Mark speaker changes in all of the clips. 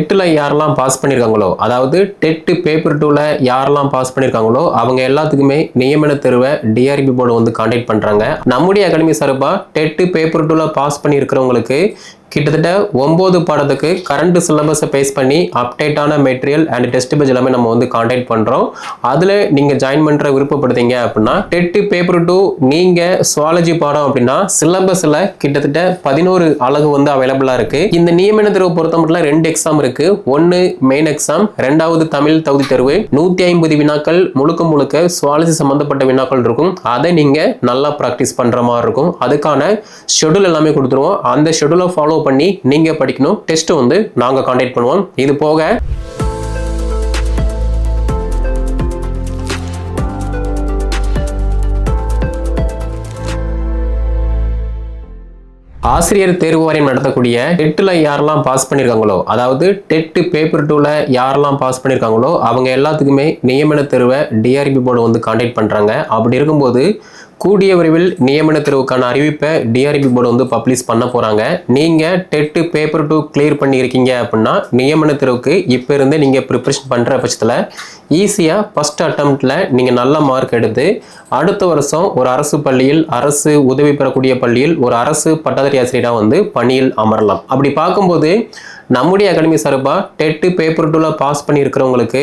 Speaker 1: டெட்டில் யாரெல்லாம் பாஸ் பண்ணியிருக்காங்களோ அதாவது TET paper டூவில் யாரெல்லாம் பாஸ் பண்ணியிருக்காங்களோ அவங்க எல்லாத்துக்குமே நியமன தேர்வை டிஆர்பி போர்டு வந்து காண்டாக்ட் பண்ணுறாங்க நம்முடைய அகாடமி சார்பாக டெட்டு பேப்பர் டூவில் பாஸ் பண்ணியிருக்கிறவங்களுக்கு கிட்டத்தட்ட ஒம்பது பாடத்துக்கு கரண்ட் சிலபஸை பேஸ் பண்ணி அப்டேட்டான மெட்டீரியல் அண்ட் டெஸ்ட் பேஜ் எல்லாமே நம்ம வந்து காண்டாக்ட் பண்ணுறோம் அதில் நீங்கள் ஜாயின் பண்ணுற விருப்பப்படுத்தீங்க அப்படின்னா டெட்டு பேப்பர் டூ நீங்கள் சுவாலஜி பாடம் அப்படின்னா சிலபஸில் கிட்டத்தட்ட பதினோரு அழகு வந்து அவைலபிளாக இருக்குது இந்த நியமன தேர்வு பொறுத்த மட்டும் ரெண்டு எக்ஸாம் இருக்குது ஒன்று மெயின் எக்ஸாம் ரெண்டாவது தமிழ் தகுதி தேர்வு. நூற்றி ஐம்பது வினாக்கள் முழுக்க முழுக்க சுவாலஜி சம்மந்தப்பட்ட வினாக்கள் இருக்கும். அதை நீங்கள் நல்லா ப்ராக்டிஸ் பண்ணுற மாதிரி இருக்கும். அதுக்கான ஷெடியூல் எல்லாமே கொடுத்துருவோம். அந்த ஷெடியூலை ஃபாலோ பண்ணி நீங்கள் படிக்கணும். டெஸ்ட்டு வந்து நாங்கள் காண்டாக்ட் பண்ணுவோம். இது போக ஆசிரியர் தேர்வு வாரியம் நடத்தக்கூடிய டெட்டில் யாரெல்லாம் பாஸ் பண்ணியிருக்காங்களோ அதாவது டெட்டு பேப்பர் டூவில் யாரெல்லாம் பாஸ் பண்ணியிருக்காங்களோ அவங்க எல்லாத்துக்குமே நியமன தேர்வை டிஆர்பி போர்டு வந்து காண்டாக்ட் பண்ணுறாங்க அப்படி இருக்கும்போது கூடிய விரைவில் நியமன தேர்வுக்கான அறிவிப்பை டிஆர்பி போர்டு வந்து பப்ளிஷ் பண்ண போகிறாங்க நீங்கள் டெட்டு பேப்பர் டூ கிளியர் பண்ணியிருக்கீங்க அப்படின்னா நியமன தேர்வுக்கு இப்போ இருந்தே நீங்கள் ப்ரிப்பரேஷன் பண்ணுற பட்சத்தில் ஈஸியாக ஃபஸ்ட் அட்டம்ப்டில் நீங்கள் நல்ல மார்க் எடுத்து அடுத்த வருஷம் ஒரு அரசு பள்ளியில் அரசு உதவி பெறக்கூடிய பள்ளியில் ஒரு அரசு பட்டதாரி ஆசிரியராக வந்து பணியில் அமரலாம். அப்படி பார்க்கும்போது நம்முடைய அகாடமி சார்பாக டெட்டு பேப்பர் டூவில் பாஸ் பண்ணியிருக்கிறவங்களுக்கு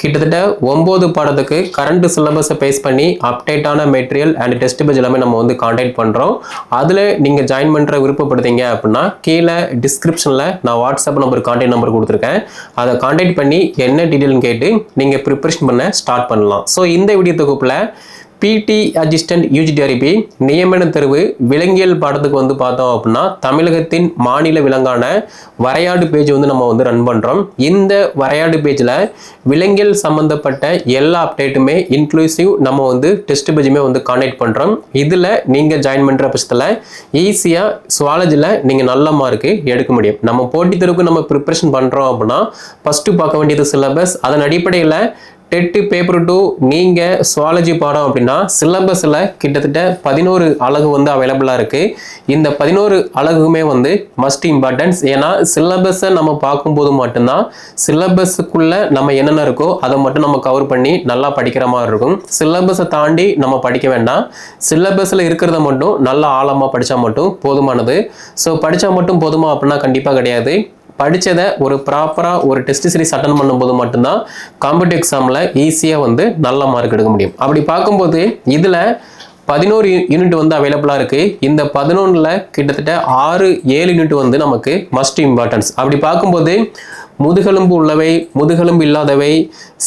Speaker 1: கிட்டத்தட்ட ஒம்பது பாடத்துக்கு கரண்ட் சிலபஸை பேஸ் பண்ணி அப்டேட்டான மெட்டீரியல் அண்ட் டெஸ்ட் பேஜ் எல்லாமே நம்ம வந்து காண்டாக்ட் பண்ணுறோம் அதில் நீங்கள் ஜாயின் பண்ணுற விருப்பப்படுத்தீங்க அப்படின்னா கீழே டிஸ்கிரிப்ஷனில் நான் வாட்ஸ்அப் நம்பர் காண்டாக்ட் நம்பர் கொடுத்துருக்கேன். அதை காண்டாக்ட் பண்ணி என்ன டீட்டெயில்னு கேட்டு நீங்கள் ப்ரிப்பரேஷன் பண்ண ஸ்டார்ட் பண்ணலாம். ஸோ இந்த வீடியோ தொகுப்பில் பிடி அசிஸ்டன்ட் யூஜிடிஆர்பி நியமன தேர்வு விலங்கியல் பாடத்துக்கு வந்து பார்த்தோம் அப்படின்னா தமிழகத்தின் மாநில விலங்கான வரையாடு பேஜ் வந்து நம்ம வந்து ரன் பண்ணுறோம் இந்த வரையாடு பேஜில் விலங்கியல் சம்மந்தப்பட்ட எல்லா அப்டேட்டுமே இன்க்ளூசிவ் நம்ம வந்து டெஸ்ட் பேஜுமே வந்து கான்டெக்ட் பண்ணுறோம் இதில் நீங்கள் ஜாயின் பண்ணுற பட்சத்தில் ஈஸியாக சுவாலஜியில் நீங்கள் நல்ல மார்க்கு எடுக்க முடியும். நம்ம போட்டித் தேர்வுக்கு நம்ம ப்ரிப்பரேஷன் பண்ணுறோம் அப்படின்னா ஃபஸ்ட்டு பார்க்க வேண்டியது சிலபஸ் அதன் அடிப்படையில் டெட்டு பேப்பர் டூ நீங்கள் சுவாலஜி பாடம் அப்படின்னா சிலபஸில் கிட்டத்தட்ட பதினோரு அழகு வந்து அவைலபிளாக இருக்குது இந்த பதினோரு அழகுமே வந்து மஸ்ட் இம்பார்ட்டன்ஸ் ஏன்னா சிலபஸை நம்ம பார்க்கும்போது மட்டும்தான் சிலபஸுக்குள்ளே நம்ம என்னென்ன இருக்கோ அதை மட்டும் நம்ம கவர் பண்ணி நல்லா படிக்கிற மாதிரி இருக்கும். சிலபஸை தாண்டி நம்ம படிக்க வேண்டாம். சிலபஸில் இருக்கிறத மட்டும் நல்லா ஆழமாக படித்தா மட்டும் போதுமானது. ஸோ படித்தா மட்டும் போதுமா அப்படின்னா கண்டிப்பாக கிடையாது. படித்ததை ஒரு ப்ராப்பராக ஒரு டெஸ்ட் சீரிஸ் அட்டன் பண்ணும்போது மட்டும்தான் காம்படிவ் எக்ஸாமில் ஈஸியாக வந்து நல்ல மார்க் எடுக்க முடியும். அப்படி பார்க்கும்போது இதில் பதினோரு யூனிட் வந்து அவைலபிளாக இருக்குது இந்த பதினொன்றில் கிட்டத்தட்ட ஆறு ஏழு யூனிட் வந்து நமக்கு மஸ்ட் இம்பார்ட்டன்ஸ் அப்படி பார்க்கும்போது முதுகெலும்பு உள்ளவை முதுகெலும்பு இல்லாதவை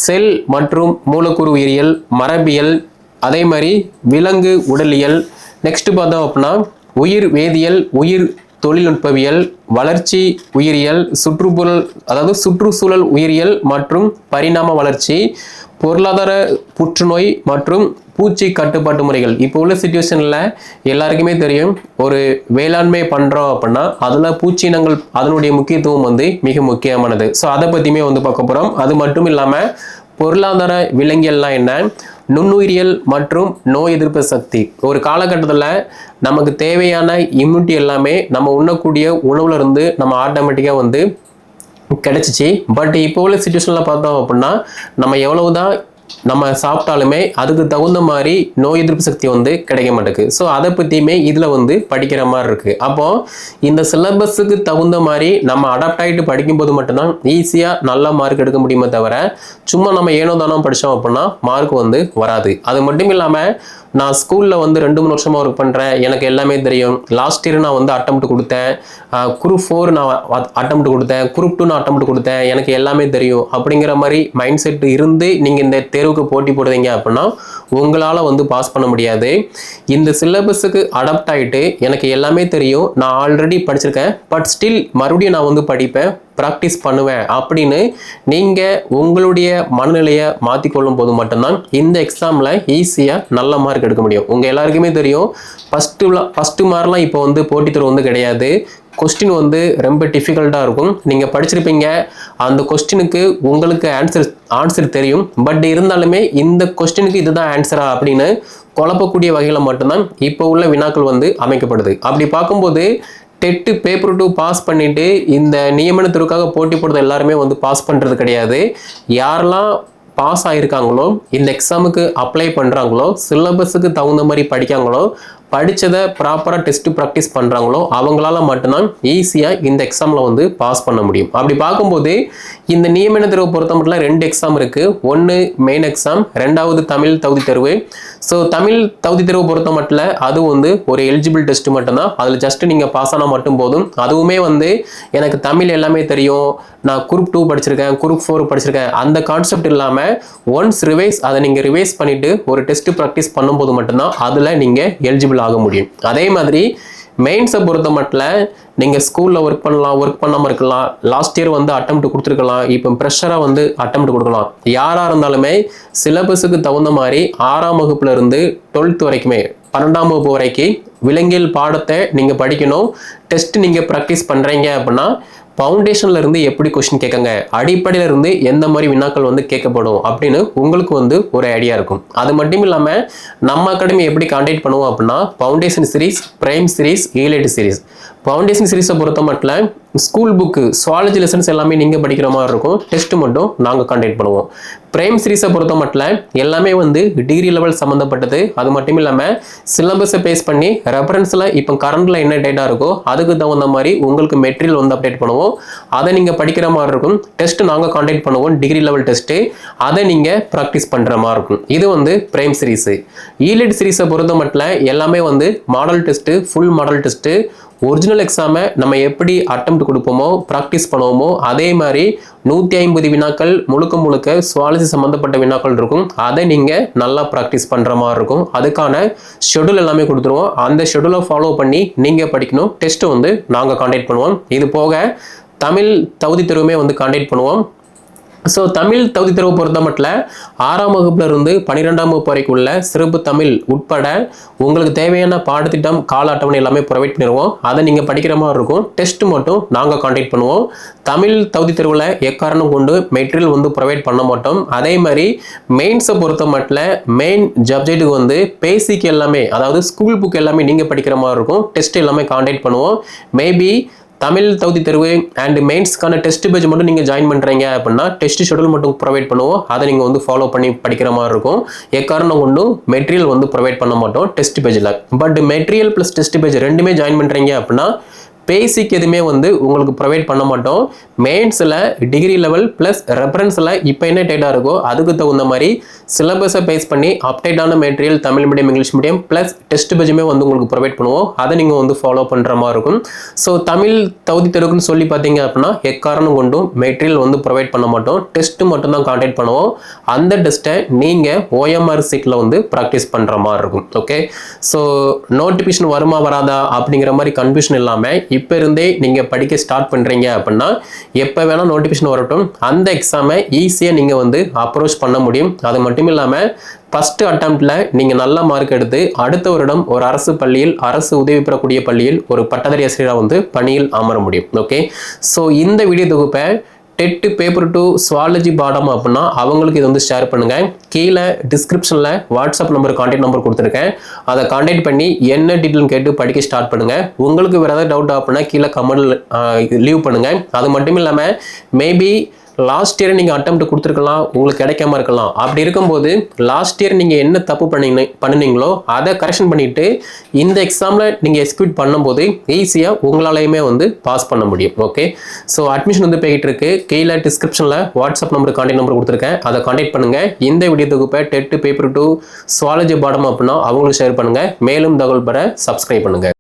Speaker 1: செல் மற்றும் மூலக்கூறு உயிரியல் மரபியல் அதே மாதிரி விலங்கு உடலியல். நெக்ஸ்ட் பார்த்தோம் அப்படின்னா உயிர் வேதியியல் உயிர் தொழில்நுட்பவியல் வளர்ச்சி உயிரியல் சுற்றுப்புறல் அதாவது சுற்றுச்சூழல் உயிரியல் மற்றும் பரிணாம வளர்ச்சி பொருளாதார புற்றுநோய் மற்றும் பூச்சி கட்டுப்பாட்டு முறைகள். இப்போ உள்ள சுச்சுவேஷனில் எல்லாருக்குமே தெரியும் ஒரு வேளாண்மை பண்ணுறோம் அப்படின்னா அதில் பூச்சி இனங்கள் அதனுடைய முக்கியத்துவம் வந்து மிக முக்கியமானது. ஸோ அதை பற்றியுமே வந்து பார்க்க போகிறோம் அது மட்டும் இல்லாமல் பொருளாதார விலங்கியல்லாம் என்ன? நுண்ணுயிரியல் மற்றும் நோய் எதிர்ப்பு சக்தி. ஒரு காலகட்டத்தில் நமக்கு தேவையான இம்யூனிட்டி எல்லாமே நம்ம உண்ணக்கூடிய உணவுலேருந்து நம்ம ஆட்டோமேட்டிக்காக வந்து கிடச்சிச்சு. பட் இப்போ உள்ள சுச்சுவேஷனில் பார்த்தோம் அப்படின்னா நம்ம எவ்வளவு தான் நம்ம சாப்பிட்டாலுமே அதுக்கு தகுந்த மாதிரி நோய் எதிர்ப்பு சக்தி வந்து கிடைக்க மாட்டேங்குது. ஸோ அதை பற்றியுமே இதில் வந்து படிக்கிற மாதிரி இருக்குது அப்போது இந்த சிலபஸுக்கு தகுந்த மாதிரி நம்ம அடாப்ட் ஆகிட்டு படிக்கும்போது மட்டும்தான் ஈஸியாக நல்ல மார்க் எடுக்க முடியுமே தவிர சும்மா நம்ம ஏனோ தானோ படித்தோம் அப்படின்னா மார்க் வந்து வராது. அது மட்டும் இல்லாமல் நான் ஸ்கூலில் வந்து ரெண்டு மூணு வருஷமாக ஒர்க் பண்ணுறேன் எனக்கு எல்லாமே தெரியும். லாஸ்ட் இயர் நான் வந்து அட்டம்ப்ட் கொடுத்தேன். குரூப் ஃபோர் நான் அட்டம்ப்ட் கொடுத்தேன். குரூப் டூ நான் அட்டம்ப்ட் கொடுத்தேன். எனக்கு எல்லாமே தெரியும். அப்படிங்கிற மாதிரி மைண்ட் செட் இருந்து நீங்கள் இந்த தேர்வுக்கு போட்டி போடுறீங்க அப்படின்னா உங்களால் வந்து பாஸ் பண்ண முடியாது. இந்த சிலபஸுக்கு அடாப்ட் ஆகிட்டு எனக்கு எல்லாமே தெரியும். நான் ஆல்ரெடி படிச்சிருக்கேன். பட் ஸ்டில் மறுபடியும் நான் வந்து படிப்பேன். ப்ராக்டிஸ் பண்ணுவேன் அப்படின்னு நீங்கள் உங்களுடைய மனநிலையை மாற்றிக்கொள்ளும் போது மட்டும்தான் இந்த எக்ஸாமில் ஈஸியாக நல்ல மார்க் எடுக்க முடியும். உங்கள் எல்லாருக்குமே தெரியும். ஃபஸ்ட்டுலாம் ஃபஸ்ட்டு மார்க்லாம் இப்போ வந்து போட்டித் தேர்வு வந்து கிடையாது. கொஸ்டின் வந்து ரொம்ப டிஃபிகல்ட்டாக இருக்கும். நீங்கள் படிச்சிருப்பீங்க. அந்த கொஸ்டினுக்கு உங்களுக்கு ஆன்சர் ஆன்சர் தெரியும். பட் இருந்தாலுமே இந்த கொஸ்டினுக்கு இதுதான் ஆன்சரா அப்படின்னு குழப்பக்கூடிய வகையில் மட்டும்தான் இப்போ உள்ள வினாக்கள் வந்து அமைக்கப்படுது. அப்படி பார்க்கும்போது டெட்டு பேப்பர் டூ பாஸ் பண்ணிட்டு இந்த நியமனத்திற்காக போட்டி போடுறது எல்லாருமே வந்து பாஸ் பண்ணுறது கிடையாது. யாரெல்லாம் பாஸ் ஆகிருக்காங்களோ இந்த எக்ஸாமுக்கு அப்ளை பண்ணுறாங்களோ சிலபஸுக்கு தகுந்த மாதிரி படிக்காங்களோ படித்ததை ப்ராப்பராக டெஸ்ட்டு ப்ராக்டிஸ் பண்ணுறாங்களோ அவங்களால மட்டும்தான் ஈஸியாக இந்த எக்ஸாமில் வந்து பாஸ் பண்ண முடியும். அப்படி பார்க்கும்போது இந்த நியமன தேர்வு பொறுத்த மட்டும் ரெண்டு எக்ஸாம் இருக்குது ஒன்று மெயின் எக்ஸாம் ரெண்டாவது தமிழ் தகுதி தேர்வு. ஸோ தமிழ் தகுதி தேர்வு பொறுத்த மட்டும் அது வந்து ஒரு எலிஜிபிள் டெஸ்ட் மட்டும்தான். அதில் ஜஸ்ட் நீங்கள் பாஸ் ஆனால் மட்டும் போதும். அதுவுமே வந்து எனக்கு தமிழ் எல்லாமே தெரியும். நான் குரூப் டூ படிச்சிருக்கேன் குரூப் ஃபோர் படிச்சிருக்கேன். அந்த கான்செப்ட் இல்லாமல் ஒன்ஸ் ரிவைஸ் அதை நீங்கள் ரிவைஸ் பண்ணிவிட்டு ஒரு டெஸ்ட் ப்ராக்டிஸ் பண்ணும்போது மட்டும்தான் அதில் நீங்கள் எலிஜிபிள் ஆக முடியும். அதே மாதிரி மெயின்ஸை பொறுத்த மட்டும் நீங்கள் ஸ்கூலில் ஒர்க் பண்ணலாம் ஒர்க் பண்ணாமல் இருக்கலாம். லாஸ்ட் இயர் வந்து அட்டம் கொடுத்துருக்கலாம். இப்போ ப்ரெஷராக வந்து அட்டம் கொடுக்கலாம். யாராக இருந்தாலுமே சிலபஸுக்கு தகுந்த மாதிரி ஆறாம் வகுப்புல இருந்து டுவெல்த் வரைக்குமே பன்னெண்டாம் வகுப்பு வரைக்கும் விலங்கியல் பாடத்தை நீங்கள் படிக்கணும். டெஸ்ட் நீங்கள் ப்ராக்டிஸ் பண்ணுறீங்க அப்படின்னா ஃபவுண்டேஷன்ல இருந்து எப்படி கொஸ்டின் கேட்காங்க? அடிப்படையில இருந்து எந்த மாதிரி வினாக்கள் வந்து கேட்கப்படும் அப்படின்னு உங்களுக்கு வந்து ஒரு ஐடியா இருக்கும். அது மட்டும் இல்லாம நம்ம அகாடமி எப்படி கான்டாக்ட் பண்ணுவோம் அப்படின்னா foundation series prime series elite series foundation சீரீஸை பொறுத்த மட்டும் ஸ்கூல் புக்கு சுவாலஜி லெசன்ஸ் எல்லாமே நீங்கள் படிக்கிற மாதிரி இருக்கும். டெஸ்ட் மட்டும் நாங்கள் கான்டாக்ட் பண்ணுவோம். பிரைம் சீரீஸை பொறுத்த மட்டும் எல்லாமே வந்து டிகிரி லெவல் சம்மந்தப்பட்டது அது மட்டும் இல்லாமல் சிலபஸை பேஸ் பண்ணி ரெஃபரன்ஸில் இப்போ கரண்டில் என்ன டேட்டா இருக்கோ அதுக்கு தகுந்த மாதிரி உங்களுக்கு மெட்டீரியல் வந்து அப்டேட் பண்ணுவோம். அதை நீங்கள் படிக்கிற மாதிரி இருக்கும். டெஸ்ட் நாங்கள் கான்டாக்ட் பண்ணுவோம் டிகிரி லெவல் டெஸ்ட்டு அதை நீங்கள் ப்ராக்டிஸ் பண்ணுற மாதிரி இருக்கும். இது வந்து பிரைம் சீரிஸு ஈலிட் சீரீஸை பொறுத்த மட்டும் எல்லாமே வந்து model test full model test original எக்ஸாமை நம்ம எப்படி அட்டம் கொடுப்போமோ ப்ராக்டிஸ் பண்ணுவோமோ அதே மாதிரி நூற்றி ஐம்பது வினாக்கள் முழுக்க முழுக்க சுவாலஜி சம்மந்தப்பட்ட வினாக்கள் இருக்கும். அதை நீங்கள் நல்லா ப்ராக்டிஸ் பண்ணுற மாதிரி இருக்கும். அதுக்கான ஷெடியூல் எல்லாமே கொடுத்துருவோம். அந்த ஷெடியூலை ஃபாலோ பண்ணி நீங்கள் படிக்கணும். டெஸ்ட்டு வந்து நாங்கள் காண்டாக்ட் பண்ணுவோம். இது போக தமிழ் தகுதி தெருவுமே வந்து காண்டாக்ட் பண்ணுவோம். ஸோ தமிழ் தகுதி தேர்வு பொறுத்த மட்டும் ஆறாம் வகுப்புல இருந்து பன்னிரெண்டாம் வகுப்பு வரைக்கும் உள்ள சிறப்பு தமிழ் உட்பட உங்களுக்கு தேவையான பாடத்திட்டம் கால அட்டவணை எல்லாமே ப்ரொவைட் பண்ணிடுவோம் அதை நீங்கள் படிக்கிற மாதிரி இருக்கும். டெஸ்ட் மட்டும் நாங்கள் காண்டாக்ட் பண்ணுவோம். தமிழ் தகுதி தேர்வில் எக்காரணம் கொண்டு மெட்டீரியல் வந்து ப்ரொவைட் பண்ண மாட்டோம். அதே மாதிரி மெயின்ஸை பொறுத்த மட்டும் மெயின் சப்ஜெக்ட்டுக்கு வந்து பேசிக் எல்லாமே அதாவது ஸ்கூல் புக் எல்லாமே நீங்கள் படிக்கிற மாதிரி இருக்கும். டெஸ்ட் எல்லாமே காண்டாக்ட் பண்ணுவோம். மேபி தமிழ் தகுதி தேர்வு அண்ட் மெயின்ஸ்க்கான டெஸ்ட் பேஜ் மட்டும் நீங்கள் ஜாயின் பண்ணுறீங்க அப்படின்னா டெஸ்ட் ஷெடியூல் மட்டும் ப்ரொவைட் பண்ணுவோம். அதை நீங்கள் வந்து ஃபாலோ பண்ணி படிக்கிற மாதிரி இருக்கும். எக்காரணம் கொண்டும் மெட்டீரியல் வந்து ப்ரொவைட் பண்ண மாட்டோம் டெஸ்ட் பேஜில் but material plus test page ரெண்டுமே ஜாயின் பண்ணுறீங்க அப்படின்னா பேசிக் எதுவுமே வந்து உங்களுக்கு ப்ரொவைட் பண்ண மாட்டோம். மெயின்ஸில் டிகிரி லெவல் ப்ளஸ் ரெஃபரன்ஸில் இப்போ என்ன டேட்டாக இருக்கோ அதுக்கு தகுந்த மாதிரி சிலபஸை பேஸ் பண்ணி அப்டேட்டான material Tamil medium English medium plus test பேஜுமே வந்து உங்களுக்கு ப்ரொவைட் பண்ணுவோம். அதை நீங்கள் வந்து ஃபாலோ பண்ணுற மாதிரி இருக்கும். ஸோ தமிழ் தகுதி தெருக்குன்னு சொல்லி பார்த்தீங்க அப்படின்னா எக்காரணம் கொண்டும் மெட்டீரியல் வந்து ப்ரொவைட் பண்ண மாட்டோம். டெஸ்ட்டு மட்டும்தான் கான்டாக்ட் பண்ணுவோம். அந்த டெஸ்ட்டை நீங்கள் ஓஎம்ஆர் சீட்டில் வந்து ப்ராக்டிஸ் பண்ணுற மாதிரி இருக்கும். ஓகே ஸோ நோட்டிஃபிகேஷன் வருமா வராதா அப்படிங்கிற மாதிரி கன்ஃபியூஷன் இல்லாமல் இப்போ இருந்தே நீங்கள் படிக்க ஸ்டார்ட் பண்ணுறீங்க அப்படின்னா எப்போ வேணால் நோட்டிஃபிகேஷன் வரட்டும். அந்த எக்ஸாமை ஈஸியாக நீங்கள் வந்து அப்ரோச் பண்ண முடியும். அது மட்டும் இல்லாமல் ஃபஸ்ட்டு அட்டம்ப்டில் நீங்கள் நல்ல மார்க் எடுத்து அடுத்த வருடம் ஒரு அரசு பள்ளியில் அரசு உதவி பெறக்கூடிய பள்ளியில் ஒரு பட்டதாரி ஆசிரியராக வந்து பணியில் அமர முடியும். ஓகே ஸோ இந்த வீடியோ தொகுப்பை டெட்டு பேப்பர் டூ சுவாலஜி பாடம் அப்படின்னா அவங்களுக்கு இது வந்து ஷேர் பண்ணுங்கள் கீழே டிஸ்கிரிப்ஷனில் வாட்ஸ்அப் நம்பர் கான்டாக்ட் நம்பர் கொடுத்துருக்கேன். அதை கான்டாக்ட் பண்ணி என்ன டீட்டெயில் கேட்டு படிக்க ஸ்டார்ட் பண்ணுங்கள் உங்களுக்கு வேறு ஏதாவது டவுட் அப்படின்னா கீழே கமெண்ட் லீவ் பண்ணுங்கள் அது மட்டும் இல்லாமல் மேபி லாஸ்ட் இயர் நீங்கள் அட்டம் கொடுத்துருக்கலாம் உங்களுக்கு கிடைக்காம இருக்கலாம். அப்படி இருக்கும்போது லாஸ்ட் இயர் நீங்கள் என்ன தப்பு பண்ணி பண்ணினீங்களோ அதை கரெக்ஷன் பண்ணிவிட்டு இந்த எக்ஸாமில் நீங்கள் எக்ஸிக்யூட் பண்ணும்போது ஈஸியாக உங்களாலையுமே வந்து பாஸ் பண்ண முடியும் ஓகே ஸோ அட்மிஷன் வந்து போய்கிட்டு இருக்கு. கீழே டிஸ்கிரிப்ஷனில் வாட்ஸ்அப் நம்பர் கான்டாக்ட் நம்பர் கொடுத்துருக்கேன். அதை கான்டாக்ட் பண்ணுங்கள் இந்த வீடியோ தொகுப்பை டெட்டு பேப்பர் டூ சுவாலஜி பாடம் அப்படின்னா அவங்களுக்கு ஷேர் பண்ணுங்கள் மேலும் தகவல் பெற சப்ஸ்கிரைப் பண்ணுங்கள்